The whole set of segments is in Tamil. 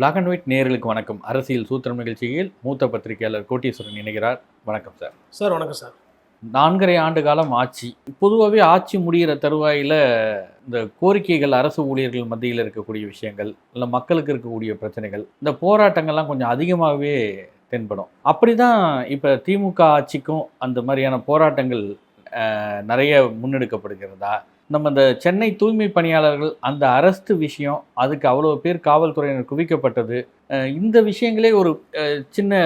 பிளாக் அண்ட் ஒயிட் நேயர்களுக்கு வணக்கம். அரசியல் சூத்திரம் நிகழ்ச்சியில் மூத்த பத்திரிகையாளர் கோட்டீஸ்வரன் இணைகிறார். வணக்கம் சார் சார் வணக்கம் சார். நான்கரை ஆண்டு காலம் ஆட்சி. பொதுவாகவே ஆட்சி முடிகிற தருவாயில் இந்த கோரிக்கைகள் அரசு ஊழியர்கள் மத்தியில் இருக்கக்கூடிய விஷயங்கள் இல்லை மக்களுக்கு இருக்கக்கூடிய பிரச்சனைகள் இந்த போராட்டங்கள்லாம் கொஞ்சம் அதிகமாகவே தென்படும். அப்படி தான் இப்போ திமுக ஆட்சிக்கும் அந்த மாதிரியான போராட்டங்கள் நிறைய முன்னெடுக்கப்படுகிறதா? நம்ம இந்த சென்னை தூய்மை பணியாளர்கள் அந்த அரஸ்ட் விஷயம் அதுக்கு அவ்வளோ பேர் காவல்துறையினர் குவிக்கப்பட்டது. இந்த விஷயங்களே ஒரு சின்ன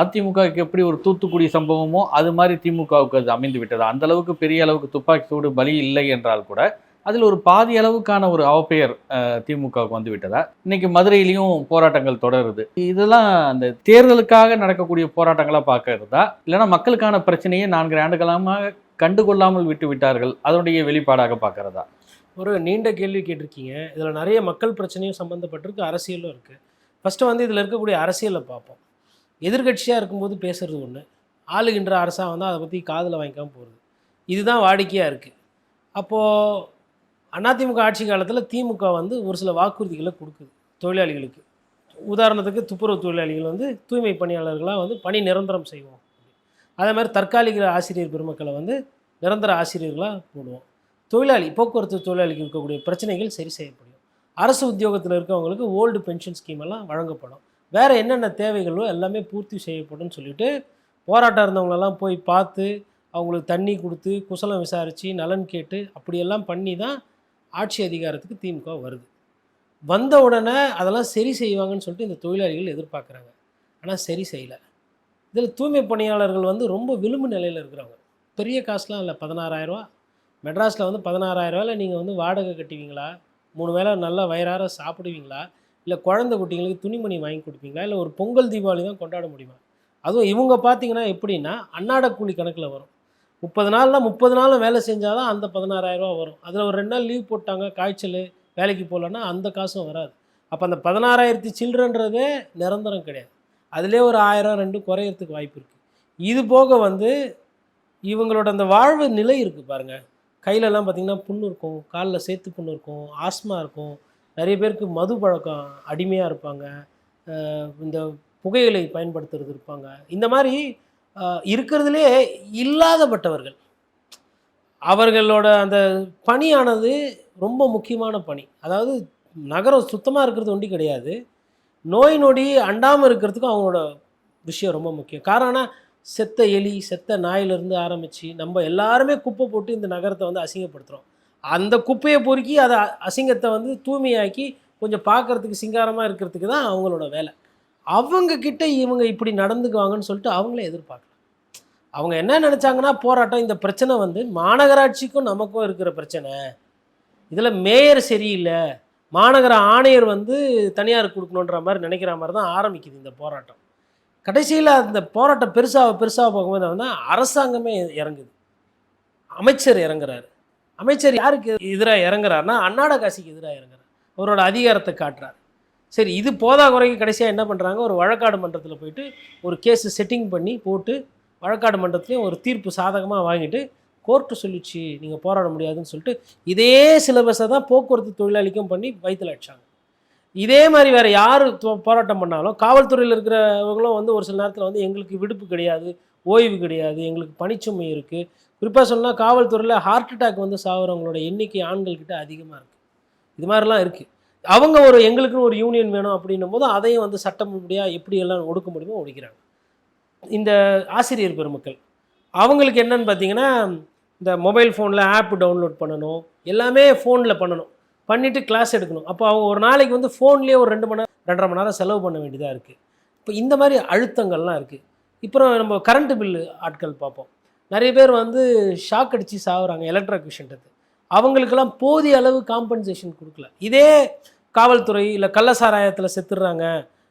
அதிமுகவுக்கு எப்படி ஒரு தூத்துக்குடி சம்பவமோ அது மாதிரி திமுகவுக்கு அது அமைந்து விட்டது. அந்த அளவுக்கு பெரிய அளவுக்கு துப்பாக்கி சூடு பலி இல்லை என்றால் கூட அதில் ஒரு பாதி அளவுக்கான ஒரு அவப்பெயர் திமுகவுக்கு வந்து விட்டதா? இன்னைக்கு மதுரையிலையும் போராட்டங்கள் தொடருது. இதெல்லாம் அந்த தேர்தலுக்காக நடக்கக்கூடிய போராட்டங்களாக பார்க்கறதா? இல்லைன்னா மக்களுக்கான பிரச்சனையை நான்கு ஆண்டுகளாக கண்டுகொள்ளாமல் விட்டு விட்டார்கள் அதனுடைய வெளிப்பாடாக பார்க்குறதா? ஒரு நீண்ட கேள்வி கேட்டிருக்கீங்க. இதில் நிறைய மக்கள் பிரச்சனையும் சம்மந்தப்பட்டிருக்கு அரசியலும் இருக்குது ஃபஸ்ட்டு வந்து இதில் இருக்கக்கூடிய அரசியலை பார்ப்போம். எதிர்கட்சியாக இருக்கும்போது பேசுகிறது ஒன்று ஆளுகின்ற அரசாக வந்து அதை பற்றி காதில் வாங்கிக்காம போகிறது இதுதான் வாடிக்கையாக இருக்குது அப்போது அதிமுக ஆட்சி காலத்தில் திமுக வந்து ஒரு சில வாக்குறுதிகளை கொடுக்குது தொழிலாளிகளுக்கு. உதாரணத்துக்கு துப்புரவு தொழிலாளிகள் வந்து தூய்மை பணியாளர்களாக வந்து பணி நிரந்தரம் செய்வோம். அதே மாதிரி தற்காலிக ஆசிரியர் பெருமக்களை வந்து நிரந்தர ஆசிரியர்களாக போடுவோம். தொழிலாளி போக்குவரத்து தொழிலாளிக்கு இருக்கக்கூடிய பிரச்சனைகள் சரி செய்யப்படும். அரசு உத்தியோகத்தில் இருக்கவங்களுக்கு ஓல்டு பென்ஷன் ஸ்கீம் எல்லாம் வழங்கப்படும். வேறு என்னென்ன தேவைகளோ எல்லாமே பூர்த்தி செய்யப்படும்னு சொல்லிட்டு போராட்டம் இருந்தவங்களெல்லாம் போய் பார்த்து அவங்களுக்கு தண்ணி கொடுத்து குசலம் விசாரித்து நலன் கேட்டு அப்படியெல்லாம் பண்ணி தான் ஆட்சி அதிகாரத்துக்கு திமுக வருது. வந்த உடனே அதெல்லாம் சரி செய்வாங்கன்னு சொல்லிட்டு இந்த தொழிலாளிகள் எதிர்பார்க்குறாங்க. ஆனால் சரி செய்யலை. இதில் தூய்மை பணியாளர்கள் வந்து ரொம்ப விளிம்பு நிலையில் இருக்கிறவங்க பெரிய காசுலாம் இல்லை பதினாறாயிரரூவா மெட்ராஸில் வந்து பதினாறாயிரரூவாவில் நீங்கள் வந்து வாடகை கட்டுவீங்களா? மூணு வேளை நல்லா வயிறார சாப்பிடுவீங்களா? இல்லை குழந்தை குட்டிங்களுக்கு துணிமணி வாங்கி கொடுப்பீங்களா? இல்லை ஒரு பொங்கல் தீபாவளி தான் கொண்டாட முடியுமா? அதுவும் இவங்க பார்த்தீங்கன்னா எப்படின்னா அன்னாட கூலி கணக்கில் வரும். முப்பது நாளில் முப்பது நாளும் வேலை செஞ்சால் தான் அந்த பதினாறாயிரரூவா வரும். அதில் ஒரு ரெண்டு நாள் லீவ் போட்டாங்க காய்ச்சல் வேலைக்கு போகலன்னா அந்த காசும் வராது. அப்போ அந்த பதினாறாயிரத்தி சில்லறன்றதே நிரந்தரம் கிடையாது. அதிலே ஒரு ஆயிரம் ரெண்டு குறையிறதுக்கு வாய்ப்பு இருக்குது இது போக வந்து இவங்களோட அந்த வாழ்வு நிலை இருக்குது பாருங்கள் கையிலலாம் பார்த்திங்கன்னா புண்ணு இருக்கும். காலில் சேர்த்து புண்ணு இருக்கும். ஆஸ்மா இருக்கும். நிறைய பேருக்கு மது பழக்கம் அடிமையாக இருப்பாங்க. இந்த புகையிலை பயன்படுத்துறது இருப்பாங்க. இந்த மாதிரி இருக்கிறதுலே இல்லாதப்பட்டவர்கள். அவர்களோட அந்த பணியானது ரொம்ப முக்கியமான பணி. அதாவது நகரம் சுத்தமாக இருக்கிறது ஒண்டி கிடையாது. நோய் நொடி அண்டாமல் இருக்கிறதுக்கும் அவங்களோட விஷயம் ரொம்ப முக்கியம். காரணம் செத்த எலி செத்த நாயிலிருந்து ஆரம்பித்து நம்ம எல்லாருமே குப்பை போட்டு இந்த நகரத்தை வந்து அசிங்கப்படுத்துகிறோம் அந்த குப்பையை பொறுக்கி அதை அசிங்கத்தை வந்து தூய்மையாக்கி கொஞ்சம் பார்க்கறதுக்கு சிங்காரமாக இருக்கிறதுக்கு தான் அவங்களோட வேலை. அவங்க கிட்ட இவங்க இப்படி நடந்துக்குவாங்கன்னு சொல்லிட்டு அவங்களே எதிர்பார்க்கலாம். அவங்க என்ன நினச்சாங்கன்னா போராட்டம் இந்த பிரச்சனை வந்து மாநகராட்சிக்கும் நமக்கும் இருக்கிற பிரச்சனை. இதில் மேயர் சரியில்லை. மாநகர ஆணையர் வந்து தனியார் கொடுக்கணுன்ற மாதிரி நினைக்கிற மாதிரி தான் ஆரம்பிக்குது இந்த போராட்டம். கடைசியில் அந்த போராட்டம் பெருசாக பெருசாக போகும்போது வந்து அரசாங்கமே இறங்குது. அமைச்சர் இறங்குறாரு. அமைச்சர் யாருக்கு எதிராக இறங்குறாருனா அன்னாட காசிக்கு எதிராக இறங்குறாரு. அவரோட அதிகாரத்தை காட்டுறார். சரி இது போதா குறைக்கு கடைசியாக என்ன பண்ணுறாங்க ஒரு வழக்காடு மன்றத்தில் போயிட்டு ஒரு கேஸ் செட்டிங் பண்ணி போட்டு வழக்காடு மன்றத்துலேயும் ஒரு தீர்ப்பு சாதகமாக வாங்கிட்டு கோர்ட்டு சொல்லிச்சு நீங்கள் போராட முடியாதுன்னு சொல்லிட்டு இதே சிலபஸை தான் போக்குவரத்து தொழிலாளிக்கும் பண்ணி வயிற்றுல அடிச்சாங்க இதே மாதிரி வேறு யார் போராட்டம் பண்ணாலும் காவல்துறையில் இருக்கிறவங்களும் வந்து ஒரு சில நேரத்தில் வந்து எங்களுக்கு விடுப்பு கிடையாது ஓய்வு கிடையாது எங்களுக்கு பணிச்சுமை இருக்குது குறிப்பாக சொன்னால் காவல்துறையில் ஹார்ட் அட்டாக் வந்து சாகுறவங்களோட எண்ணிக்கை ஆண்கள்கிட்ட அதிகமாக இருக்குது இது மாதிரிலாம் இருக்குது அவங்க ஒரு எங்களுக்குன்னு ஒரு யூனியன் வேணும் அப்படின்னும் போது அதையும் வந்து சட்டமுடியாக எப்படி எல்லாம் ஒடுக்க முடியுமோ ஒடுக்கிறாங்க. இந்த ஆசிரியர் பெருமக்கள் அவங்களுக்கு என்னன்னு பார்த்தீங்கன்னா இந்த மொபைல் ஃபோனில் ஆப் டவுன்லோட் பண்ணணும் எல்லாமே ஃபோனில் பண்ணணும். பண்ணிவிட்டு கிளாஸ் எடுக்கணும். அப்போ அவங்க ஒரு நாளைக்கு வந்து ஃபோன்லேயே ஒரு ரெண்டு மணி நேரம் ரெண்டரை மணி நேரம் செலவு பண்ண வேண்டியதாக இருக்குது இப்போ இந்த மாதிரி அழுத்தங்கள்லாம் இருக்குது இப்போ நம்ம கரண்ட் பில்லு ஆட்கள் பார்ப்போம். நிறைய பேர் வந்து ஷாக் அடித்து சாகுறாங்க எலக்ட்ரிக் அவங்களுக்கெல்லாம் போதிய அளவு காம்பன்சேஷன் கொடுக்கல. இதே காவல்துறை இல்லை கள்ளசாராயத்தில் செத்துடுறாங்க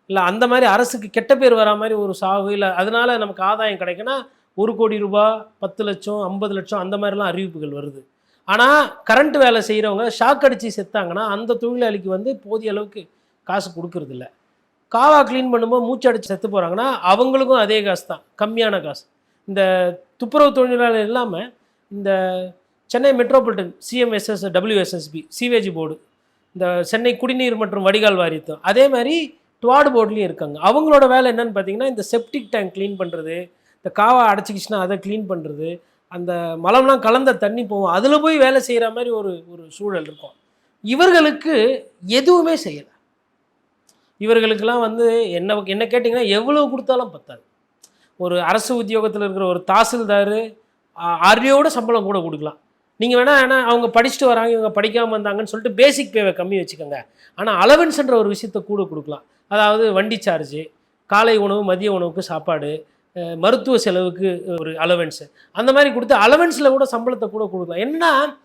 இல்லை அந்த மாதிரி அரசுக்கு கெட்ட பேர் வரா மாதிரி ஒரு சாவு இல்லை அதனால் நமக்கு ஆதாயம் கிடைக்குன்னா ஒரு கோடி ரூபாய் பத்து லட்சம் ஐம்பது லட்சம் அந்த மாதிரிலாம் அறிவிப்புகள் வருது. ஆனால் கரண்ட் வேலை செய்கிறவங்க ஷாக் அடித்து செத்தாங்கன்னா அந்த தொழிலாளிக்கு வந்து போதிய அளவுக்கு காசு கொடுக்கறதில்ல. காவா க்ளீன் பண்ணும்போது மூச்சு அடித்து செத்து போகிறாங்கன்னா அவங்களுக்கும் அதே காசு தான் கம்மியான காசு. இந்த துப்புரவு தொழிலாளர் இல்லாமல் இந்த Chennai metropolitan CMSS WSSB sewage board இந்த சென்னை குடிநீர் மற்றும் வடிகால் வாரியத்தம் அதே மாதிரி டுவார்டு போர்ட்லேயும் இருக்காங்க. அவங்களோட வேலை என்னன்னு பார்த்தீங்கன்னா இந்த செப்டிக் டேங்க் க்ளீன் பண்ணுறது இந்த காவா அடைச்சிக்கிச்சுன்னா அதை க்ளீன் பண்ணுறது அந்த மலம்லாம் கலந்த தண்ணி போகும். அதில் போய் வேலை செய்கிற மாதிரி ஒரு ஒரு சூழல் இருக்கும். இவர்களுக்கு எதுவுமே செய்யலை. இவர்களுக்கெல்லாம் வந்து என்ன என்ன கேட்டிங்கன்னா எவ்வளோ கொடுத்தாலும் பத்தாது. ஒரு அரசு உத்தியோகத்தில் இருக்கிற ஒரு தாசில்தார் அரியோட சம்பளம் கூட கொடுக்கலாம். நீங்கள் வேணால் ஏன்னா அவங்க படிச்சுட்டு வராங்க இவங்க படிக்காமல் வந்தாங்கன்னு சொல்லிட்டு பேசிக் பேவை கம்மி வச்சுக்கோங்க. ஆனால் அலவன்ஸ்ன்ற ஒரு விஷயத்த கூட கொடுக்கலாம். அதாவது வண்டி சார்ஜு காலை உணவு மதிய உணவுக்கு சாப்பாடு மருத்துவ செலவுக்கு ஒரு அலவன்ஸு அந்த மாதிரி கொடுத்து அலவன்ஸில் கூட சம்பளத்தை கூட கொடுக்கலாம். என்னன்னா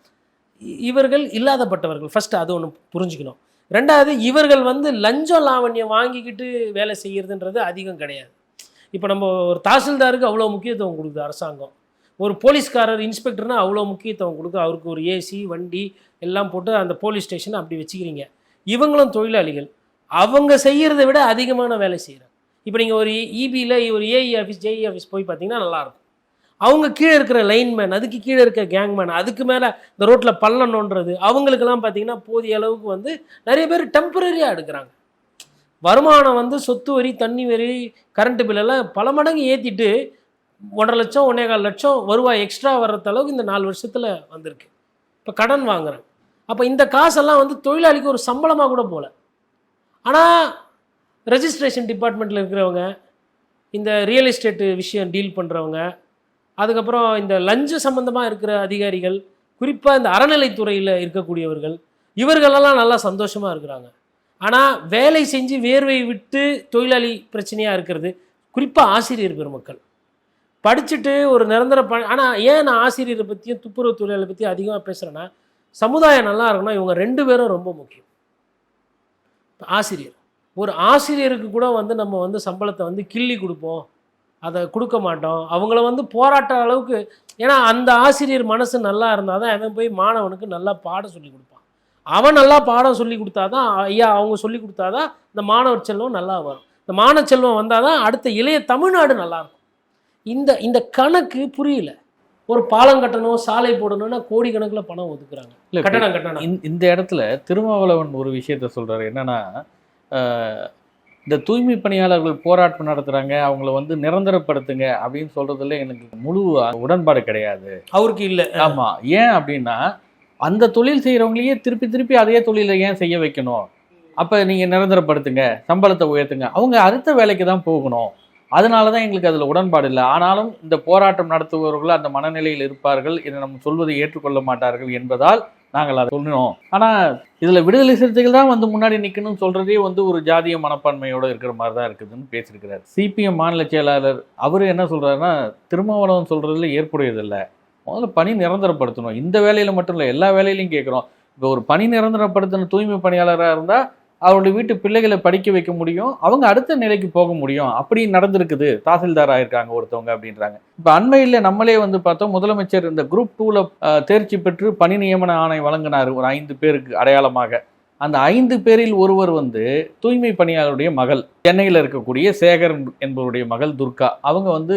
இ- இவர்கள் இல்லாதப்பட்டவர்கள். ஃபஸ்ட்டு அது ஒன்று புரிஞ்சுக்கணும். ரெண்டாவது இவர்கள் வந்து லஞ்சம் லாவண்யம் வாங்கிக்கிட்டு வேலை செய்கிறதுன்றது அதிகம் கிடையாது. இப்போ நம்ம ஒரு தாசில்தாருக்கு அவ்வளோ முக்கியத்துவம் கொடுக்குது அரசாங்கம். ஒரு போலீஸ்காரர் இன்ஸ்பெக்டர்னா அவ்வளோ முக்கியத்துவம் கொடுக்கு அவருக்கு ஒரு ஏசி வண்டி எல்லாம் போட்டு அந்த போலீஸ் ஸ்டேஷனை அப்படி வச்சுக்கிறீங்க. இவங்களும் தொழிலாளிகள். அவங்க செய்கிறத விட அதிகமான வேலை செய்கிறாங்க இப்போ நீங்கள் ஒரு இபியில் ஒரு ஏஇ ஆஃபீஸ் ஜேஇ ஆஃபீஸ் போய் பார்த்தீங்கன்னா நல்லாயிருக்கும். அவங்க கீழே இருக்கிற லைன்மேன் அதுக்கு கீழே இருக்க கேங்மேன் அதுக்கு மேலே இந்த ரோட்டில் பள்ளம் நோண்டுறது அவங்களுக்கெல்லாம் பார்த்தீங்கன்னா போதிய அளவுக்கு வந்து நிறைய பேர் டெம்பரரியாக எடுக்கிறாங்க. வருமானம் வந்து சொத்து வரி தண்ணி வரி கரண்ட்டு பில்லெல்லாம் பல மடங்கு ஏற்றிட்டு ஒன்றரை லட்சம் ஒன்றே கால் லட்சம் வருவாய் எக்ஸ்ட்ரா வர்றது அளவுக்கு இந்த நாலு வருஷத்தில் வந்திருக்கு. இப்போ கடன் வாங்குறேன். அப்போ இந்த காசெல்லாம் வந்து தொழிலாளிக்கு ஒரு சம்பளமாக கூட போகல ஆனால் ரெஜிஸ்ட்ரேஷன் டிபார்ட்மெண்ட்டில் இருக்கிறவங்க இந்த ரியல் எஸ்டேட்டு விஷயம் டீல் பண்ணுறவங்க அதுக்கப்புறம் இந்த லஞ்ச சம்மந்தமாக இருக்கிற அதிகாரிகள் குறிப்பாக இந்த அறநிலைத்துறையில் இருக்கக்கூடியவர்கள் இவர்களெல்லாம் நல்லா சந்தோஷமாக இருக்கிறாங்க. ஆனால் வேலை செஞ்சு வேர்வை விட்டு தொழிலாளி பிரச்சனையாக இருக்கிறது குறிப்பாக ஆசிரியர் பெருமக்கள். படிச்சுட்டு ஒரு நிரந்தர ப ஆனால் ஏன் நான் ஆசிரியரை பற்றியும் துப்புரவு தொழிலாளி பற்றியும் அதிகமாக பேசுகிறேன்னா சமுதாயம் நல்லா இருக்கணும் இவங்க ரெண்டு பேரும் ரொம்ப முக்கியம். ஆசிரியர். ஒரு ஆசிரியருக்கு கூட வந்து நம்ம வந்து சம்பளத்தை வந்து கிள்ளி கொடுப்போம். அதை கொடுக்க மாட்டோம். அவங்கள வந்து போராட்ட அளவுக்கு ஏன்னா அந்த ஆசிரியர் மனசு நல்லா இருந்தால் தான் அவன் போய் மாணவனுக்கு நல்லா பாடம் சொல்லி கொடுப்பான். அவன் நல்லா பாடம் சொல்லி கொடுத்தாதான் ஐயா அவங்க சொல்லி கொடுத்தாதான் இந்த மாணவர் செல்வம் நல்லா வரும். இந்த மாணவ செல்வம் வந்தால் தான் அடுத்த இளைய தமிழ்நாடு நல்லா இருக்கும். இந்த இந்த கணக்கு புரியல. ஒரு பாலம் கட்டணும் சாலை போடணும்னா கோடிக்கணக்கில் பணம் ஒதுக்குறாங்க. கட்டணம் கட்டணம். இந்த- இடத்துல திருமாவளவன் ஒரு விஷயத்த சொல்றாரு. என்னன்னா இந்த தூய்மை பணியாளர்கள் போராட்டம் நடத்துறாங்க அவங்கள வந்து நிரந்தரப்படுத்துங்க அப்படின்னு சொல்றதுல எனக்கு முழு உடன்பாடு கிடையாது. அவருக்கு இல்லை. ஆமா. ஏன் அப்படின்னா அந்த தொழில் செய்யறவங்களையே திருப்பி திருப்பி அதே தொழிலை ஏன் செய்ய வைக்கணும்? அப்ப நீங்க நிரந்தரப்படுத்துங்க சம்பளத்தை உயர்த்துங்க. அவங்க அடுத்த வேலைக்கு தான் போகணும். அதனால தான் எங்களுக்கு அதில் உடன்பாடு இல்லை. ஆனாலும் இந்த போராட்டம் நடத்துபவர்கள் அந்த மனநிலையில் இருப்பார்கள். இதை நம்ம சொல்வதை ஏற்றுக்கொள்ள மாட்டார்கள் என்பதால் நாங்கள் அதை சொல்லணும் ஆனால் இதில் விடுதலை சிறுத்தைகள் தான் வந்து முன்னாடி நிற்கணும்னு சொல்கிறதே வந்து ஒரு ஜாதிய மனப்பான்மையோடு இருக்கிற மாதிரி தான் இருக்குதுன்னு பேசியிருக்கிறார். சிபிஎம் மாநில செயலாளர் அவர் என்ன சொல்கிறாருன்னா திருமாவளவன் சொல்கிறதுல ஏற்புடையதில்லை. முதல்ல பணி நிரந்தரப்படுத்தணும். இந்த வேலையில் மட்டும் இல்லை எல்லா வேலையிலையும் கேட்குறோம். இப்போ ஒரு பணி நிரந்தரப்படுத்தின தூய்மை பணியாளராக இருந்தால் அவருடைய வீட்டு பிள்ளைகளை படிக்க வைக்க முடியும். அவங்க அடுத்த நிலைக்கு போக முடியும். அப்படி நடந்திருக்குது. தாசில்தார் ஆயிருக்காங்க ஒருத்தவங்க அப்படின்றாங்க. இப்போ அண்மையில் நம்மளே வந்து பார்த்தோம் முதலமைச்சர் இந்த குரூப் டூவில் தேர்ச்சி பெற்று பணி நியமன ஆணை வழங்கினார் ஒரு ஐந்து பேருக்கு அடையாளமாக. அந்த ஐந்து பேரில் ஒருவர் வந்து தூய்மை பணியாளருடைய மகள் சென்னையில் இருக்கக்கூடிய சேகர் என்பவருடைய மகள் துர்கா. அவங்க வந்து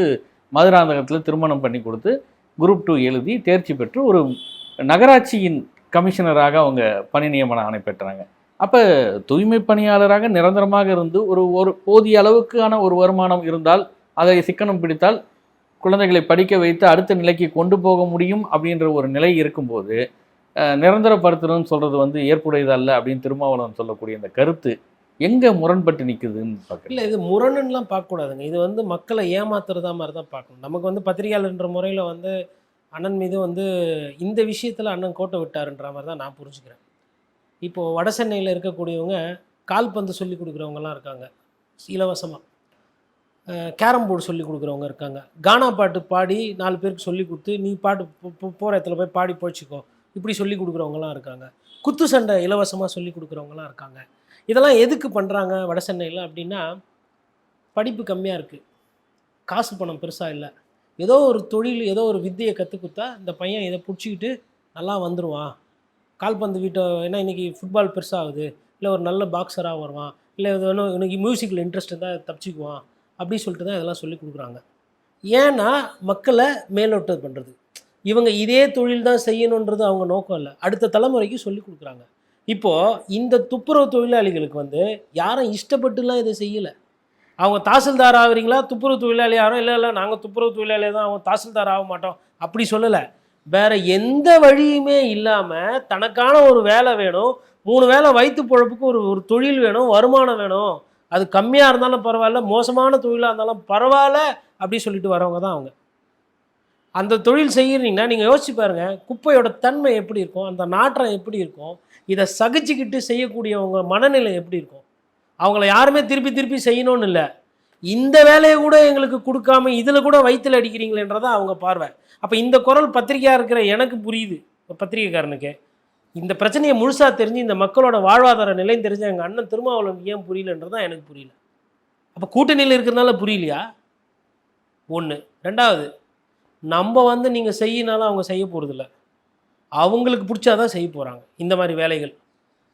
மதுராந்தகத்தில் திருமணம் பண்ணி கொடுத்து குரூப் டூ எழுதி தேர்ச்சி பெற்று ஒரு நகராட்சியின் கமிஷனராக அவங்க பணி நியமன ஆணை பெற்றாங்க. அப்போ தூய்மை பணியாளராக நிரந்தரமாக இருந்து ஒரு ஒரு போதிய அளவுக்கான ஒரு வருமானம் இருந்தால் அதை சிக்கனம் பிடித்தால் குழந்தைகளை படிக்க வைத்து அடுத்த நிலைக்கு கொண்டு போக முடியும் அப்படின்ற ஒரு நிலை இருக்கும்போது நிரந்தரப்படுத்தணும்னு சொல்கிறது வந்து ஏற்புடையதல்ல அப்படின்னு திருமாவளவன் சொல்லக்கூடிய இந்த கருத்து எங்கே முரண்பட்டு நிற்குதுன்னு பார்க்க இல்லை இது முரணுன்னெலாம் பார்க்கக்கூடாதுங்க. இது வந்து மக்களை ஏமாத்துறதா மாதிரி தான் பார்க்கணும். நமக்கு வந்து பத்திரிகையாளர்ன்ற முறையில் வந்து அண்ணன் மீது வந்து இந்த விஷயத்தில் அண்ணன் கோட்டை விட்டாருன்ற மாதிரி தான் நான் புரிஞ்சுக்கிறேன். இப்போது வட சென்னையில் இருக்கக்கூடியவங்க கால்பந்து சொல்லி கொடுக்குறவங்கலாம் இருக்காங்க இலவசமாக கேரம் போர்டு சொல்லி கொடுக்குறவங்க இருக்காங்க. கானா பாட்டு பாடி நாலு பேருக்கு சொல்லி கொடுத்து நீ பாட்டு போகிற இடத்துல போய் பாடி போய்ச்சிக்கோ இப்படி சொல்லி கொடுக்குறவங்கலாம் இருக்காங்க. குத்து சண்டை இலவசமாக சொல்லி கொடுக்குறவங்கலாம் இருக்காங்க. இதெல்லாம் எதுக்கு பண்ணுறாங்க வட சென்னையில் அப்படின்னா படிப்பு கம்மியாக இருக்குது காசு பணம் பெருசாக இல்லை. ஏதோ ஒரு தொழில் ஏதோ ஒரு வித்தையை கற்றுக் கொடுத்தா இந்த பையன் இதை பிடிச்சிக்கிட்டு நல்லா வந்துடுவான் கால்பந்து வீட்டை ஏன்னா இன்றைக்கி ஃபுட்பால் பெருசாகுது. இல்லை ஒரு நல்ல பாக்ஸராக வருவான். இல்லை இது வேணும் இன்றைக்கி மியூசிக்கில் இன்ட்ரெஸ்ட் இருந்தால் தப்பிச்சுக்குவான். அப்படின்னு சொல்லிட்டு தான் இதெல்லாம் சொல்லி கொடுக்குறாங்க. ஏன்னா மக்களை மேலோட்டம் பண்ணுறது இவங்க இதே தொழில் தான் செய்யணுன்றது அவங்க நோக்கம் இல்லை. அடுத்த தலைமுறைக்கு சொல்லி கொடுக்குறாங்க. இப்போது இந்த துப்புரவு தொழிலாளிகளுக்கு வந்து யாரும் இஷ்டப்பட்டுலாம் இதை செய்யலை. அவங்க தாசில்தார் ஆகிறீங்களா? துப்புரவு தொழிலாளி யாரும் இல்லை இல்லை நாங்கள் துப்புரவு தொழிலாளியாக தான் அவங்க தாசில்தார் ஆக மாட்டோம். அப்படி சொல்லலை. வேற எந்த வழியுமே இல்லாமல் தனக்கான ஒரு வேலை வேணும் மூணு வேலை வயிற்று பொழப்புக்கு ஒரு ஒரு தொழில் வேணும் வருமானம் வேணும். அது கம்மியாக இருந்தாலும் பரவாயில்ல மோசமான தொழிலாக இருந்தாலும் பரவாயில்ல அப்படி சொல்லிட்டு வரவங்க தான் அவங்க. அந்த தொழில் செய்கிறீங்கன்னா நீங்கள் யோசிச்சு பாருங்கள் குப்பையோட தன்மை எப்படி இருக்கும் அந்த நாற்றம் எப்படி இருக்கும் இதை சகிச்சுக்கிட்டு செய்யக்கூடியவங்க மனநிலை எப்படி இருக்கும்? அவங்கள யாருமே திருப்பி திருப்பி செய்யணும்னு இல்லை. இந்த வேலையை கூட எங்களுக்கு கொடுக்காம இதில் கூட வயிற்றில் அடிக்கிறீங்களேன்றதான் அவங்க பார்வை. அப்போ இந்த குரல் பத்திரிக்கையாக இருக்கிற எனக்கு புரியுது பத்திரிகைக்காரனுக்கு. இந்த பிரச்சனையை முழுசாக தெரிஞ்சு இந்த மக்களோட வாழ்வாதார நிலை தெரிஞ்ச எங்கள் அண்ணன் திருமாவளவன் ஏன் புரியலன்றதான் எனக்கு புரியல. அப்போ கூட்டணியில் இருக்கிறதுனால புரியலையா? ஒன்று ரெண்டாவது நம்ம வந்து நீங்கள் செய்யினாலும் அவங்க செய்ய போகிறதில்ல அவங்களுக்கு பிடிச்சாதான் செய்ய போகிறாங்க இந்த மாதிரி வேலைகள்.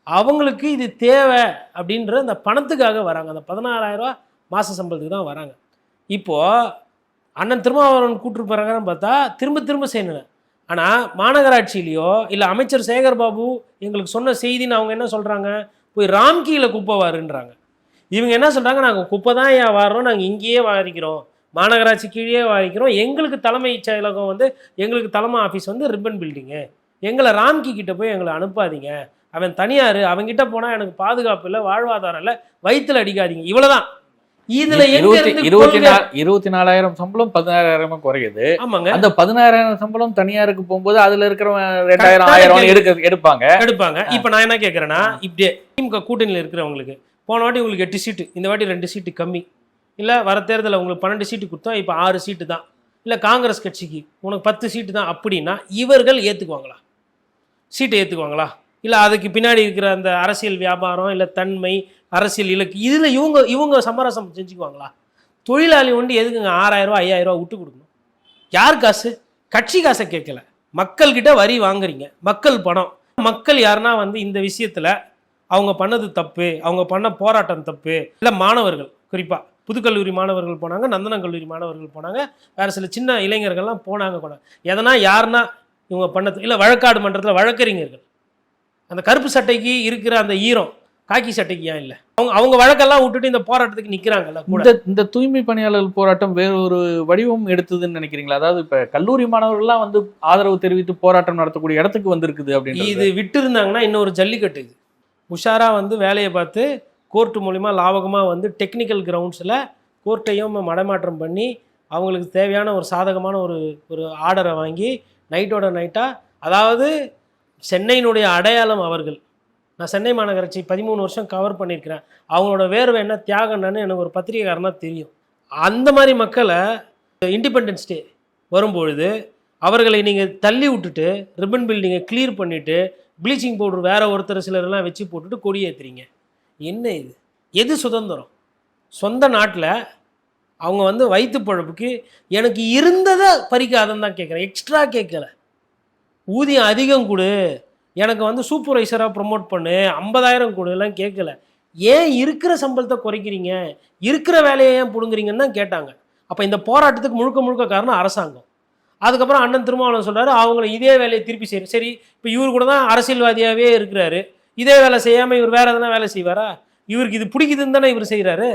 அவங்களுக்கு இது தேவை அப்படின்ற அந்த பணத்துக்காக வராங்க. அந்த பதினாறாயிரரூவா மாத சம்பளத்துக்கு தான் வராங்க. இப்போது அண்ணன் திருமாவளவன் கூட்டு போகிறாங்கன்னு பார்த்தா திரும்ப திரும்ப செய்யணும் ஆனால் மாநகராட்சியிலையோ இல்லை அமைச்சர் சேகர் பாபு எங்களுக்கு சொன்ன செய்தின்னு அவங்க என்ன சொல்கிறாங்க போய் ராம்கியில் குப்பை வாருன்றாங்க இவங்க என்ன சொல்கிறாங்க நாங்கள் குப்பை தான் ஏன் வாரோம் நாங்கள் இங்கேயே வாரிக்கிறோம். மாநகராட்சி கீழே வாரிக்கிறோம். எங்களுக்கு தலைமை செயலகம் வந்து எங்களுக்கு தலைமை ஆஃபீஸ் வந்து ரிப்பன் பில்டிங்கு. எங்களை ராம்கி கிட்ட போய் எங்களை அனுப்பாதீங்க. அவன் தனியார் அவங்ககிட்ட போனால் எனக்கு பாதுகாப்பு இல்லை வாழ்வாதாரம் இல்லை வயிற்றுல அடிக்காதீங்க. இவ்வளோதான் இதுல இருபத்தி நாலு இருபத்தி நாலாயிரம் சம்பளம் பதினாயிரமா குறையுது. ஆமாங்க. அந்த பதினாயிரம் சம்பளம் தனியாருக்கு போகும்போது அதுல இருக்கிறவன் ரெண்டாயிரம் ஆயிரம். எடுக்க எடுப்பாங்க. எடுப்பாங்க. இப்போ நான் என்ன கேட்குறேன்னா இப்படியே திமுக கூட்டணியில் இருக்கிறவங்களுக்கு போன வாட்டி உங்களுக்கு எட்டு சீட்டு இந்த வாட்டி ரெண்டு சீட்டு கம்மி. இல்லை வர தேர்தலில் உங்களுக்கு பன்னெண்டு சீட்டு கொடுத்தோம் இப்போ ஆறு சீட்டு தான். இல்லை காங்கிரஸ் கட்சிக்கு உனக்கு பத்து சீட்டு தான் அப்படின்னா இவர்கள் ஏற்றுக்குவாங்களா சீட்டை ஏற்றுக்குவாங்களா இல்லை அதுக்கு பின்னாடி இருக்கிற அந்த அரசியல் வியாபாரம் இல்லை தன்மை அரசியல் இலக்கு. இதில் இவங்க இவங்க சமரசம் செஞ்சுக்குவாங்களா? தொழிலாளி ஒன்று எதுக்குங்க? ஆறாயிரரூவா ஐயாயிரரூவா விட்டு கொடுக்கணும். யார் காசு? கட்சி காசை கேட்கல. மக்கள்கிட்ட வரி வாங்குறீங்க. மக்கள் பணம். மக்கள் யாருன்னா வந்து இந்த விஷயத்தில் அவங்க பண்ணது தப்பு அவங்க பண்ண போராட்டம் தப்பு. இல்லை மாணவர்கள் குறிப்பாக புதுக்கல்லூரி மாணவர்கள் போனாங்க நந்தனம் கல்லூரி மாணவர்கள் போனாங்க வேறு சில சின்ன இளைஞர்கள்லாம் போனாங்க கூட. எதனா யாருன்னா இவங்க பண்ணது இல்லை வழக்காடு மன்றத்தில் வழக்கறிஞர்கள். அந்த கருப்பு சட்டைக்கு இருக்கிற அந்த ஈரம் காக்கி சட்டைக்கு ஏன் இல்லை? அவங்க அவங்க வழக்கெல்லாம் விட்டுட்டு இந்த போராட்டத்துக்கு நிற்கிறாங்கல்ல இந்த இந்த தூய்மை பணியாளர்கள் போராட்டம் வேற ஒரு வடிவம் எடுத்ததுன்னு நினைக்கிறீங்களா? அதாவது இப்ப கல்லூரி மாணவர்கள்லாம் வந்து ஆதரவு தெரிவித்து போராட்டம் நடத்தக்கூடிய இடத்துக்கு வந்திருக்குது அப்படின்னு இது விட்டு இருந்தாங்கன்னா இன்னொரு ஜல்லிக்கட்டு இது. உஷாரா வந்து வேலையை பார்த்து கோர்ட்டு மூலிமா லாபகமாக வந்து டெக்னிக்கல் கிரவுண்ட்ஸில் கோர்ட்டையும் மடமாற்றம் பண்ணி அவங்களுக்கு தேவையான ஒரு சாதகமான ஒரு ஒரு ஆர்டரை வாங்கி நைட்டோட நைட்டாக அதாவது சென்னையினுடைய அடையாளம் அவர்கள். நான் சென்னை மாநகராட்சி பதிமூணு வருஷம் கவர் பண்ணியிருக்கிறேன். அவங்களோட வேர்வை என்ன தியாகம் என்னன்னு எனக்கு ஒரு பத்திரிகைக்காரனாக தெரியும். அந்த மாதிரி மக்களை இண்டிபெண்டன்ஸ் டே வரும்பொழுது அவர்களை நீங்கள் தள்ளி விட்டுட்டு ரிப்பன் பில்டிங்கை கிளியர் பண்ணிவிட்டு ப்ளீச்சிங் பவுடர் வேறு ஒருத்தர் சிலரெல்லாம் வச்சு போட்டுட்டு கொடியேற்றுறீங்க என்ன இது? எது சுதந்திரம்? சொந்த நாட்டில் அவங்க வந்து வயிற்று பழப்புக்கு எனக்கு இருந்ததை பறிக்காதன்னு தான் கேட்குறேன் எக்ஸ்ட்ரா கேட்கல ஊதியம் அதிகம் கொடு. எனக்கு வந்து சூப்பர்வைசராக ப்ரொமோட் பண்ணு ஐம்பதாயிரம் கொடுலாம் கேட்கல. ஏன் இருக்கிற சம்பளத்தை குறைக்கிறீங்க? இருக்கிற வேலையை ஏன் பிடுங்குறீங்கன்னு தான் கேட்டாங்க. அப்போ இந்த போராட்டத்துக்கு முழுக்க முழுக்க காரணம் அரசாங்கம். அதுக்கப்புறம் அண்ணன் திருமாவளவன் சொல்கிறாரு அவங்கள இதே வேலையை திருப்பி செய்யணும் சரி இப்போ இவர் கூட தான் அரசியல்வாதியாகவே இருக்கிறாரு. இதே வேலை செய்யாமல் இவர் வேறு எதனா வேலை செய்வாரா? இவருக்கு இது பிடிக்குதுன்னு தானே இவர் செய்கிறாரு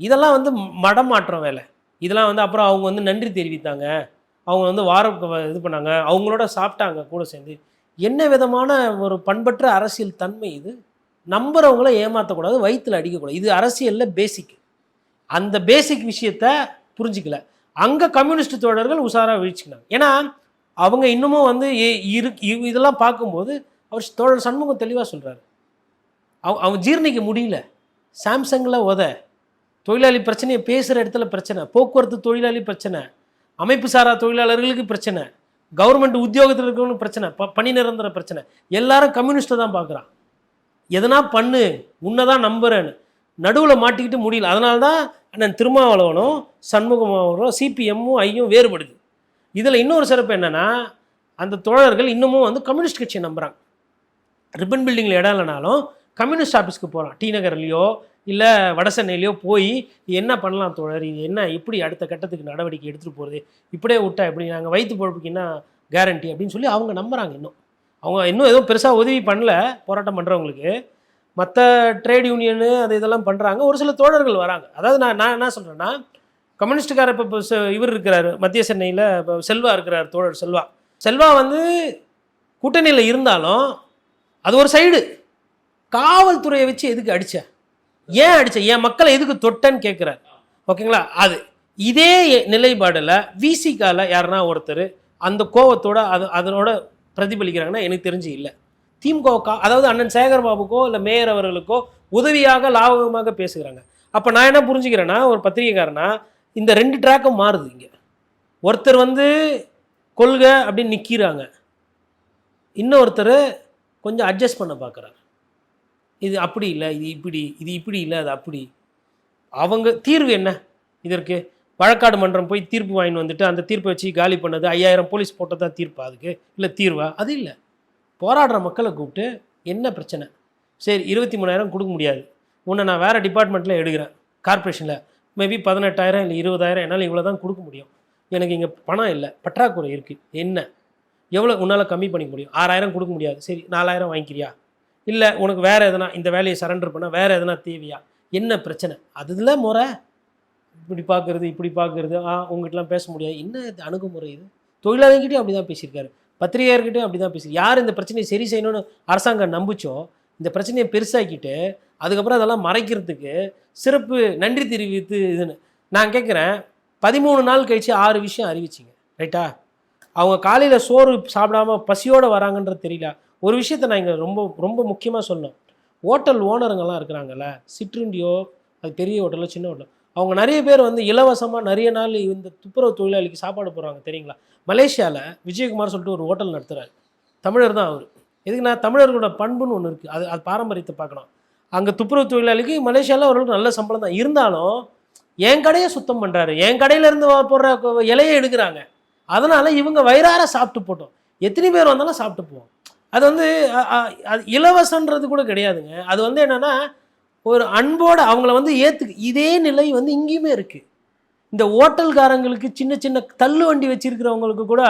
இதெல்லாம் வந்து மடமாற்றம் வேலை. இதெல்லாம் வந்து அப்புறம் அவங்க வந்து நன்றி தெரிவித்தாங்க. அவங்க வந்து வாரம் இது பண்ணாங்க. அவங்களோட சாப்பிட்டாங்க கூட சேர்ந்து. என்ன விதமான ஒரு பண்பற்ற அரசியல் தன்மை இது? நம்புறவங்கள ஏமாற்றக்கூடாது வயிற்றில் அடிக்கக்கூடாது. இது அரசியலில் பேசிக் அந்த பேசிக் விஷயத்த புரிஞ்சிக்கல. அங்கே கம்யூனிஸ்ட் தோழர்கள் உஷாராக வீழ்ச்சிக்கினாங்க. ஏன்னா அவங்க இன்னமும் வந்து இரு இதெல்லாம் பார்க்கும்போது அவர் தோழர் சண்முகம் தெளிவாக சொல்கிறாரு அவ அவன் ஜீர்ணிக்க முடியல. சாம்சங்கில் உத. தொழிலாளி பிரச்சனையை பேசுகிற இடத்துல பிரச்சனை. போக்குவரத்து தொழிலாளி பிரச்சனை. அமைப்பு சாரா தொழிலாளர்களுக்கு பிரச்சனை. கவர்மெண்ட் உத்தியோகத்தில் இருக்கணும் பிரச்சனை ப பணி நிரந்தர பிரச்சனை. எல்லாரும் கம்யூனிஸ்ட்டை தான் பார்க்குறான் எதனா பண்ணு உன்னை தான் நம்புறேன்னு. நடுவில் மாட்டிக்கிட்டு முடியல. அதனால தான் அண்ணன் திருமாவளவனும் சண்முகமாவனும் சிபிஎம்மும் ஐயும் வேறுபடுது. இதில் இன்னொரு சிறப்பு என்னென்னா அந்த தோழர்கள் இன்னமும் வந்து கம்யூனிஸ்ட் கட்சியை நம்புகிறாங்க ரிப்பன் பில்டிங்கில் இடம் இல்லைனாலும் கம்யூனிஸ்ட் ஆஃபீஸ்க்கு போகிறான் டி நகர்லேயோ இல்லை வடசென்னையிலையோ போய் என்ன பண்ணலாம் தோழர்? இது என்ன எப்படி அடுத்த கட்டத்துக்கு நடவடிக்கை எடுத்துகிட்டு போகிறது இப்படியே விட்டா எப்படி? நாங்கள் வயிற்று பொழப்புக்கு என்ன கேரண்டி அப்படின்னு சொல்லி அவங்க நம்புகிறாங்க இன்னும். அவங்க இன்னும் எதுவும் பெருசாக உதவி பண்ணல போராட்டம் பண்ணுறவங்களுக்கு மற்ற ட்ரேட் யூனியனு அது இதெல்லாம் பண்ணுறாங்க ஒரு சில தோழர்கள் வராங்க. அதாவது நான் நான் என்ன சொல்கிறேன்னா கம்யூனிஸ்டுக்கார இப்போ இப்போ இவர் இருக்கிறார். மத்திய சென்னையில் இப்போ செல்வா இருக்கிறார் தோழர் செல்வா. செல்வா வந்து கூட்டணியில் இருந்தாலும் அது ஒரு சைடு காவல்துறையை வச்சு எதுக்கு அடித்தேன் ஏன் அடிச்ச என் மக்களை எதுக்கு தொட்டேன்னு கேட்குறாரு ஓகேங்களா? அது இதே நிலைப்பாடில் விசிகால யாருன்னா ஒருத்தர் அந்த கோவத்தோட அது அதனோட பிரதிபலிக்கிறாங்கன்னா எனக்கு தெரிஞ்சு இல்லை. திமுக அதாவது அண்ணன் சேகர் பாபுக்கோ இல்லை மேயர் அவர்களுக்கோ உதவியாக லாபகமாக பேசுகிறாங்க. அப்போ நான் என்ன புரிஞ்சுக்கிறேன்னா ஒரு பத்திரிகைக்காரனா இந்த ரெண்டு ட்ராக்கும் மாறுது இங்கே. ஒருத்தர் வந்து கொள்கை அப்படின்னு நிற்கிறாங்க இன்னொருத்தர் கொஞ்சம் அட்ஜஸ்ட் பண்ண பார்க்குறாரு இது அப்படி இல்லை இது இப்படி இது இப்படி இல்லை அது அப்படி. அவங்க தீர்வு என்ன? இதற்கு வழக்காடு மன்றம் போய் தீர்ப்பு வாங்கிட்டு வந்துட்டு அந்த தீர்ப்பை வச்சு காலி பண்ணது ஐயாயிரம் போலீஸ் போட்டதா தீர்ப்பா அதுக்கு? இல்லை தீர்வா? அது இல்லை. போராடுற மக்களை கூப்பிட்டு என்ன பிரச்சனை? சரி இருபத்தி மூணாயிரம் கொடுக்க முடியாது. உன்னை நான் வேறு டிபார்ட்மெண்ட்டில் எடுக்கிறேன் கார்ப்பரேஷனில் மேபி பதினெட்டாயிரம் இல்லை இருபதாயிரம் என்னால் இவ்வளோ தான் கொடுக்க முடியும். எனக்கு இங்கே பணம் இல்லை பற்றாக்குறை இருக்குது என்ன? எவ்வளோ உன்னால் கம்மி பண்ணிக்க முடியும்? ஆறாயிரம் கொடுக்க முடியாது. சரி நாலாயிரம் வாங்கிக்கிறியா? இல்லை உனக்கு வேறு எதனா இந்த வேலையை சரண்டர் பண்ணால் வேறு எதனா தேவையா? என்ன பிரச்சனை? அதுல முறை. இப்படி பார்க்குறது இப்படி பார்க்குறது ஆ உங்ககிட்டலாம் பேச முடியாது. என்ன அணுகுமுறை இது? தொழிலாளர்கிட்டையும் அப்படி தான் பேசியிருக்காரு. பத்திரிகையாளர்கிட்டையும் அப்படி தான் பேசி யார் இந்த பிரச்சனையை சரி செய்யணும்னு அரசாங்கம் நம்பிச்சோ இந்த பிரச்சனையை பெருசாக்கிட்டு அதுக்கப்புறம் அதெல்லாம் மறைக்கிறதுக்கு சிறப்பு நன்றி தெரிவித்து இதுன்னு. நான் கேட்குறேன் பதிமூணு நாள் கழிச்சு ஆறு விஷயம் அறிவிச்சிங்க. ரைட்டா? அவங்க காலையில் சோறு சாப்பிடாம பசியோடு வராங்கன்றது தெரியல. ஒரு விஷயத்த நான் இங்கே ரொம்ப ரொம்ப முக்கியமாக சொன்னேன் ஹோட்டல் ஓனருங்கெல்லாம் இருக்கிறாங்கல்ல சிற்றுண்டியோ அது பெரிய ஹோட்டலோ சின்ன ஹோட்டலோ அவங்க நிறைய பேர் வந்து இலவசமாக நிறைய நாள் இந்த துப்புரவு தொழிலாளிக்கு சாப்பாடு போடுறாங்க தெரியுங்களா? மலேசியாவில் விஜயகுமார் சொல்லிட்டு ஒரு ஹோட்டல் நடத்துகிறார் தமிழர் தான் அவர். எதுக்குன்னா தமிழர்களோட பண்புன்னு ஒன்று இருக்குது அது அது பாரம்பரியத்தை பார்க்கணும். அங்கே துப்புரவு தொழிலாளிக்கு மலேசியாவில் அவர்களுக்கு நல்ல சம்பளம் தான். இருந்தாலும் என் கடையை சுத்தம் பண்ணுறாரு என் கடையிலேருந்து போடுற இலையை எடுக்கிறாங்க. அதனால் இவங்க வயிறார சாப்பிட்டு போட்டோம். எத்தனை பேர் வந்தாலும் சாப்பிட்டு போவோம். அது வந்து அது இலவசன்றது கூட கிடையாதுங்க. அது வந்து என்னன்னா ஒரு அன்போட அவங்கள வந்து ஏற்றுக்கு இதே நிலை வந்து இங்கேயுமே இருக்குது இந்த ஓட்டல்காரங்களுக்கு சின்ன சின்ன தள்ளு வண்டி வச்சுருக்கிறவங்களுக்கு கூட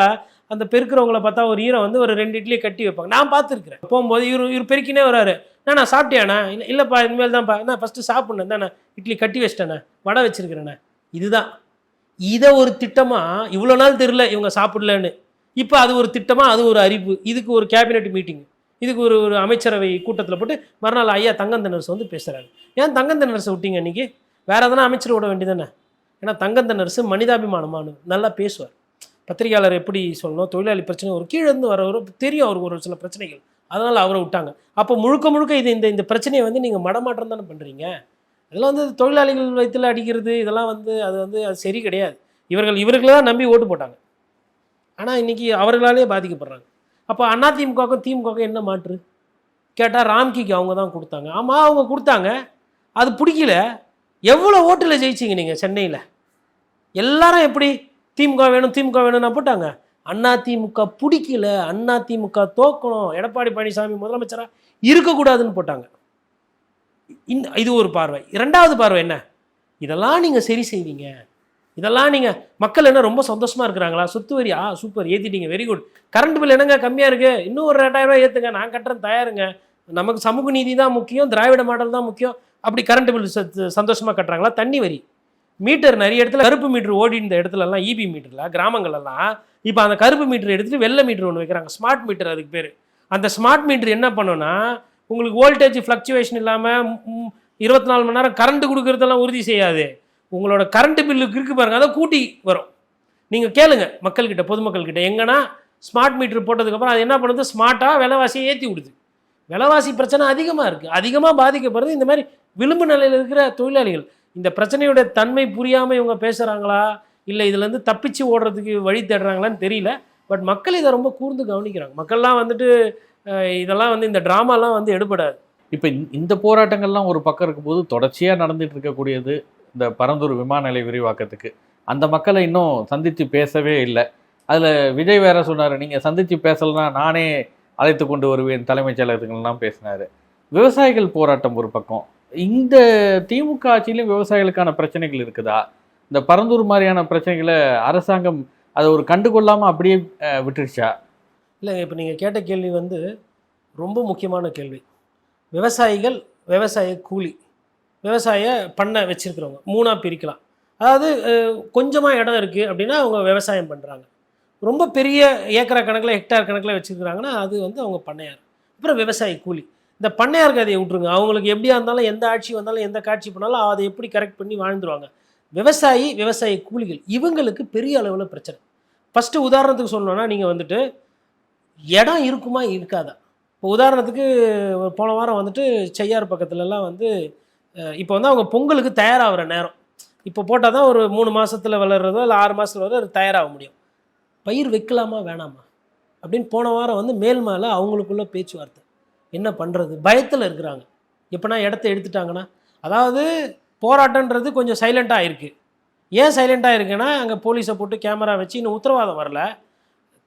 அந்த பெருக்கிறவங்கள பார்த்தா ஒரு ஈரம் வந்து ஒரு ரெண்டு இட்லியை கட்டி வைப்பாங்க. நான் பார்த்துருக்குறேன். போகும்போது இவர் இவர் பெருக்கினே வராரு. நான் சாப்பிட்டியாண்ணா? இல்லை இல்லைப்பா இனிமேல் தான்ப்பா. என்ன ஃபஸ்ட்டு சாப்பிட்ணும். தானே இட்லி கட்டி வச்சிட்டேண்ணே. வடை வச்சுருக்கிறேண்ணே. இதுதான். இதை ஒரு திட்டமாக இவ்வளோ நாள் தெரியல இவங்க சாப்பிடலன்னு. இப்போ அது ஒரு திட்டமாக அது ஒரு அறிவு. இதுக்கு ஒரு கேபினெட் மீட்டிங் இதுக்கு ஒரு ஒரு அமைச்சரவை கூட்டத்தில் போட்டு மறுநாள் ஐயா தங்கந்தனரசு வந்து பேசுகிறாரு ஏன் தங்கந்தனரசை விட்டீங்க இன்னைக்கு? வேறு எதனா அமைச்சர் விட வேண்டியதானே ஏன்னா தங்கந்தனரசு மனிதாபிமானமான நல்லா பேசுவார். பத்திரிகையாளர் எப்படி சொல்லணும்? தொழிலாளி பிரச்சனை ஒரு கீழே இருந்து வரவர் தெரியும் அவருக்கு ஒரு சில பிரச்சனைகள். அதனால் அவரை விட்டாங்க. அப்போ முழுக்க முழுக்க இது இந்த இந்த பிரச்சனையை வந்து நீங்கள் மடமாற்றம் தானே பண்ணுறீங்க இதெல்லாம் வந்து தொழிலாளிகள் வயிற்றில் அடிக்கிறது இதெல்லாம் வந்து அது வந்து அது சரி கிடையாது. இவர்கள் இவர்களை தான் நம்பி ஓட்டு போட்டாங்க. ஆனால் இன்றைக்கி அவர்களாலே பாதிக்கப்படுறாங்க. அப்போ அதிமுகவுக்கும் திமுகவுக்கும் என்ன மாற்று? கேட்டால் ராம்கிக்கு அவங்க தான் கொடுத்தாங்க. ஆமாம் அவங்க கொடுத்தாங்க. அது பிடிக்கல. எவ்வளோ ஓட்டில் ஜெயிச்சிங்க நீங்கள் சென்னையில்? எல்லாரும் எப்படி? திமுக வேணும் திமுக வேணும்னா போட்டாங்க. அண்ணா திமுக பிடிக்கல. அண்ணா திமுக தோக்கணும். எடப்பாடி பழனிசாமி முதலமைச்சராக இருக்கக்கூடாதுன்னு போட்டாங்க. இந்த இது ஒரு பார்வை. இரண்டாவது பார்வை என்ன? இதெல்லாம் நீங்கள் சரி செய்வீங்க. இதெல்லாம் நீங்கள் மக்கள் என்ன ரொம்ப சந்தோஷமாக இருக்கிறாங்களா? சொத்து வரி ஆ சூப்பர் ஏற்றிட்டீங்க வெரி குட் கரண்ட் பில் என்னங்க? கம்மியாக இருக்குது இன்னும் ஒரு ரெண்டாயிரரூவா ஏற்றுங்க நான் கட்டுறேன் தயாருங்க. நமக்கு சமூக நீதி தான் முக்கியம். திராவிட மாடல் தான் முக்கியம். அப்படி கரண்ட் பில் சந்தோஷமாக கட்டுறாங்களா? தண்ணி வரி. மீட்டர் நிறைய இடத்துல கருப்பு மீட்டர் ஓடி இருந்த இடத்துலலாம் இபி மீட்டரில் கிராமங்கள்லாம் இப்போ அந்த கருப்பு மீட்டர் எடுத்துகிட்டு வெள்ளை மீட்டர் ஒன்று வைக்கிறாங்க. ஸ்மார்ட் மீட்டர் அதுக்கு பேர். அந்த ஸ்மார்ட் மீட்டர் என்ன பண்ணுன்னா உங்களுக்கு வோல்டேஜ் ஃப்ளக்சுவேஷன் இல்லாமல் இருபத்தி நாலு மணி நேரம் கரண்ட் கொடுக்குறதெல்லாம் உறுதி செய்யாது. உங்களோட கரண்ட் பில்லுக்கு இருக்கு பாருங்க அதை கூட்டி வரும். நீங்கள் கேளுங்க மக்கள்கிட்ட பொதுமக்கள்கிட்ட. எங்கன்னா ஸ்மார்ட் மீட்டர் போட்டதுக்கப்புறம் அது என்ன பண்ணுது? ஸ்மார்ட்டாக விலைவாசியை ஏற்றி விடுது. விலைவாசி பிரச்சனை அதிகமாக இருக்குது அதிகமாக பாதிக்கப்படுறது இந்த மாதிரி விளிம்பு நிலையில் இருக்கிற தொழிலாளிகள். இந்த பிரச்சனையோட தன்மை புரியாமல் இவங்க பேசுகிறாங்களா இல்லை இதுலேருந்து தப்பிச்சு ஓடுறதுக்கு வழி தேடுறாங்களான்னு தெரியல. பட் மக்கள் இதை ரொம்ப கூர்ந்து கவனிக்கிறாங்க. மக்கள்லாம் வந்துட்டு இதெல்லாம் வந்து இந்த ட்ராமாலாம் வந்து எடுபடாது. இப்போ இந்த போராட்டங்கள்லாம் ஒரு பக்கம் இருக்கும்போது தொடர்ச்சியாக நடந்துகிட்டு இருக்கக்கூடியது இந்த பரந்தூர் விமான நிலைய விரிவாக்கத்துக்கு. அந்த மக்களை இன்னும் சந்தித்து பேசவே இல்லை. அதில் விஜய் வேற சொன்னார் நீங்கள் சந்தித்து பேசலைன்னா நானே அழைத்து கொண்டு வருவேன். தலைமைச் செயலகத்துக்கெல்லாம் பேசினார். விவசாயிகள் போராட்டம் ஒரு பக்கம். இந்த திமுக ஆட்சியிலும் விவசாயிகளுக்கான பிரச்சனைகள் இருக்குதா? இந்த பரந்தூர் மாதிரியான பிரச்சனைகளை அரசாங்கம் அதை ஒரு கண்டுகொள்ளாமல் அப்படியே விட்டுருச்சா? இல்லை இப்போ நீங்கள் கேட்ட கேள்வி வந்து ரொம்ப முக்கியமான கேள்வி. விவசாயிகள் விவசாய கூலி. விவசாய பண்ணை வச்சுருக்கிறவங்க. மூணாக பிரிக்கலாம். அதாவது கொஞ்சமாக இடம் இருக்குது அப்படின்னா அவங்க விவசாயம் பண்ணுறாங்க ரொம்ப பெரிய ஏக்கரா கணக்கில் ஹெக்டார் கணக்கில் வச்சுருக்கிறாங்கன்னா அது வந்து அவங்க பண்ணையார். அப்புறம் விவசாய கூலி. இந்த பண்ணையார் கதையை விட்ருங்க அவங்களுக்கு எப்படியா இருந்தாலும் எந்த ஆட்சி வந்தாலும் எந்த காட்சி பண்ணாலும் அதை எப்படி கரெக்ட் பண்ணி வாழ்ந்துருவாங்க. விவசாயி விவசாய கூலிகள். இவங்களுக்கு பெரிய அளவில் பிரச்சனை. ஃபஸ்ட்டு உதாரணத்துக்கு சொல்லணும்னா நீங்கள் வந்துட்டு இடம் இருக்குமா இருக்காதா? இப்போ உதாரணத்துக்கு போன வாரம் வந்துட்டு செய்யார் பக்கத்துலலாம் வந்து இப்போ வந்து அவங்க பொங்கலுக்கு தயாராகிற நேரம். இப்போ போட்டால் தான் ஒரு மூணு மாதத்தில் வளர்கிறதோ இல்லை ஆறு மாதத்தில் வர அது தயாராக முடியும். பயிர் வைக்கலாமா வேணாமா? அப்படின்னு போன வாரம் வந்து மேல் மேலே அவங்களுக்குள்ள பேச்சுவார்த்தை. என்ன பண்ணுறது பயத்தில் இருக்கிறாங்க. எப்போனா இடத்த எடுத்துட்டாங்கன்னா அதாவது போராட்டன்றது கொஞ்சம் சைலண்ட்டாக இருக்குது ஏன் சைலண்ட்டாக இருக்குன்னா அங்கே போலீஸை போட்டு கேமரா வச்சு இன்னும் உத்தரவாதம் வரல.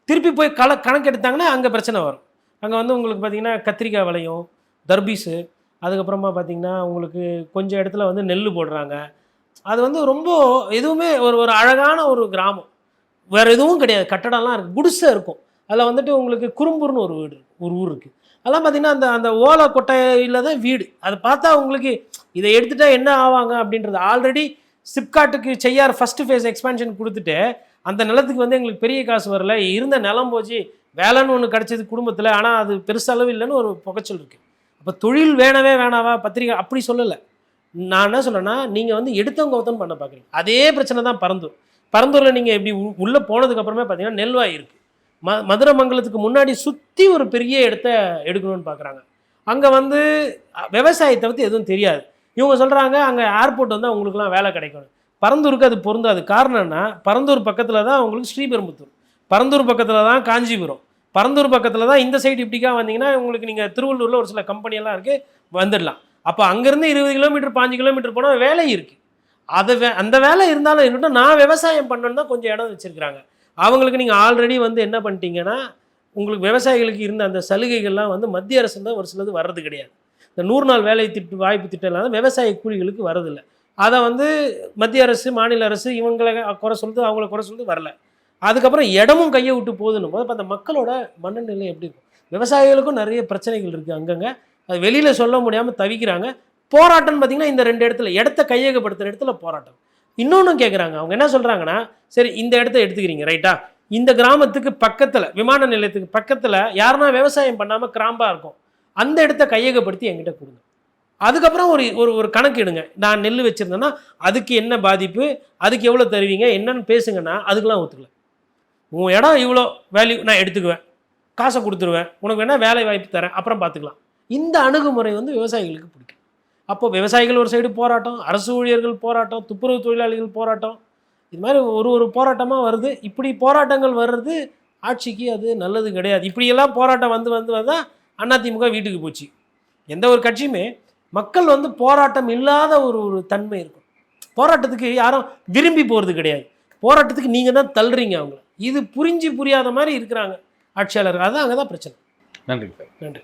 திருப்பி போய் கல கணக்கு எடுத்தாங்கன்னா அங்கே பிரச்சனை வரும். அங்கே வந்து உங்களுக்கு பார்த்தீங்கன்னா கத்திரிக்காய் விளையும் தர்பீஸு அதுக்கப்புறமா பார்த்தீங்கன்னா உங்களுக்கு கொஞ்சம் இடத்துல வந்து நெல் போடுறாங்க. அது வந்து ரொம்ப எதுவுமே ஒரு ஒரு அழகான ஒரு கிராமம். வேறு எதுவும் கிடையாது. கட்டடம்லாம் இருக்குது குடிசை இருக்கும். அதில் வந்துட்டு உங்களுக்கு குறும்பூர்னு ஒரு வீடு ஒரு ஊர் இருக்குது அதெல்லாம் பார்த்திங்கன்னா அந்த அந்த ஓலை கொட்டையில் தான் வீடு. அதை பார்த்தா உங்களுக்கு இதை எடுத்துட்டா என்ன ஆவாங்க அப்படின்றது ஆல்ரெடி சிப்காட்டுக்கு செய்யார் ஃபஸ்ட்டு ஃபேஸ் எக்ஸ்பேன்ஷன் கொடுத்துட்டு அந்த நிலத்துக்கு வந்து எங்களுக்கு பெரிய காசு வரல. இருந்த நிலம் போச்சு. வேலைன்னு ஒன்று கிடச்சிது குடும்பத்தில். ஆனால் அது பெருசளவு இல்லைன்னு ஒரு புகைச்சல் இருக்குது அப்போ தொழில் வேணவே வேணாவா? பத்திரிக்கை அப்படி சொல்லலை. நான் என்ன சொல்றேன்னா நீங்கள் வந்து எடுத்தவங்க ஒருத்தன் பண்ண பார்க்குறீங்க அதே பிரச்சனை தான் பரந்தூர். பரந்தூரில் நீங்கள் இப்படி உ- உள்ளே போனதுக்கப்புறமே பார்த்தீங்கன்னா நெல்வாய் இருக்குது ம மதுரமங்கலத்துக்கு முன்னாடி சுற்றி ஒரு பெரிய இடத்த எடுக்கணும்னு பார்க்குறாங்க அங்கே வந்து விவசாயத்தை பற்றி எதுவும் தெரியாது. இவங்க சொல்கிறாங்க அங்கே ஏர்போர்ட் வந்து அவங்களுக்குலாம் வேலை கிடைக்கும் பரந்தூருக்கு அது பொருந்தாது. காரணம் பரந்தூர் பக்கத்தில் தான் அவங்களுக்கு ஸ்ரீபெரும்புத்தூர். பரந்தூர் பக்கத்தில் தான் காஞ்சிபுரம். பரந்தூர் பக்கத்தில் தான் இந்த சைடு இப்படிக்கா வந்தீங்கன்னா உங்களுக்கு நீங்கள் திருவள்ளூரில் ஒரு சில கம்பெனியெல்லாம் இருக்குது வந்துடலாம். அப்போ அங்கேருந்து இருபது கிலோமீட்டர் பாஞ்சு கிலோமீட்டர் போனால் வேலை இருக்குது அதை வே அந்த வேலை இருந்தாலும் இருக்கட்டும் நான் விவசாயம் பண்ணணுன்னு தான் கொஞ்சம் இடம் வச்சுருக்கிறாங்க. அவங்களுக்கு நீங்கள் ஆல்ரெடி வந்து என்ன பண்ணிட்டீங்கன்னா உங்களுக்கு விவசாயிகளுக்கு இருந்த அந்த சலுகைகள்லாம் வந்து மத்திய அரசு தான் ஒரு சிலது வர்றது கிடையாது. இந்த நூறு நாள் வேலை திட்டு வாய்ப்பு திட்டம் விவசாய கூலிகளுக்கு வரதில்லை அதை வந்து மத்திய அரசு மாநில அரசு இவங்களை குறை சொல்லுது அவங்கள குறை சொல்லுது வரல. அதுக்கப்புறம் இடமும் கையை விட்டு போதுன்னு போது அப்போ அந்த மக்களோட மனநிலை எப்படி இருக்கும்? விவசாயிகளுக்கும் நிறைய பிரச்சனைகள் இருக்குது அங்கங்கே. அது வெளியில் சொல்ல முடியாமல் தவிக்கிறாங்க. போராட்டம்னு பார்த்தீங்கன்னா இந்த ரெண்டு இடத்துல இடத்த கையகப்படுத்துகிற இடத்துல போராட்டம். இன்னொன்றும் கேட்குறாங்க அவங்க என்ன சொல்கிறாங்கன்னா சரி இந்த இடத்த எடுத்துக்கிறீங்க ரைட்டா இந்த கிராமத்துக்கு பக்கத்தில் விமான நிலையத்துக்கு பக்கத்தில் யாருன்னா விவசாயம் பண்ணாமல் கிராம்பாக இருக்கும். அந்த இடத்த கையகப்படுத்தி என்கிட்ட கொடுங்க. அதுக்கப்புறம் ஒரு ஒரு ஒரு கணக்கு எடுங்க. நான் நெல் வச்சுருந்தேன்னா அதுக்கு என்ன பாதிப்பு? அதுக்கு எவ்வளோ தருவீங்க? என்னன்னு பேசுங்கன்னா அதுக்கெலாம் ஒத்துக்கல. உன் இடம் இவ்வளோ வேல்யூ நான் எடுத்துக்குவேன். காசை கொடுத்துருவேன். உனக்கு வேணால் வேலை வாய்ப்பு தரேன். அப்புறம் பார்த்துக்கலாம். இந்த அணுகுமுறை வந்து விவசாயிகளுக்கு பிடிக்கும். அப்போ விவசாயிகள் ஒரு சைடு போராட்டம் அரசு ஊழியர்கள் போராட்டம் துப்புரவு தொழிலாளிகள் போராட்டம். இது மாதிரி ஒரு ஒரு போராட்டமாக வருது. இப்படி போராட்டங்கள் வர்றது ஆட்சிக்கு அது நல்லது கிடையாது. இப்படியெல்லாம் போராட்டம் வந்து வந்து வந்தால் அதிமுக வீட்டுக்கு போச்சு. எந்த ஒரு கட்சியுமே மக்கள் வந்து போராட்டம் இல்லாத ஒரு ஒரு தன்மை இருக்கும். போராட்டத்துக்கு யாரும் விரும்பி போகிறது கிடையாது. போராட்டத்துக்கு நீங்கள் தான் தள்ளுறீங்க அவங்கள. இது புரிஞ்சு புரியாத மாதிரி இருக்கிறாங்க ஆட்சியாளர்கள். அதான் அங்கே தான் பிரச்சனை. நன்றி சார். நன்றி.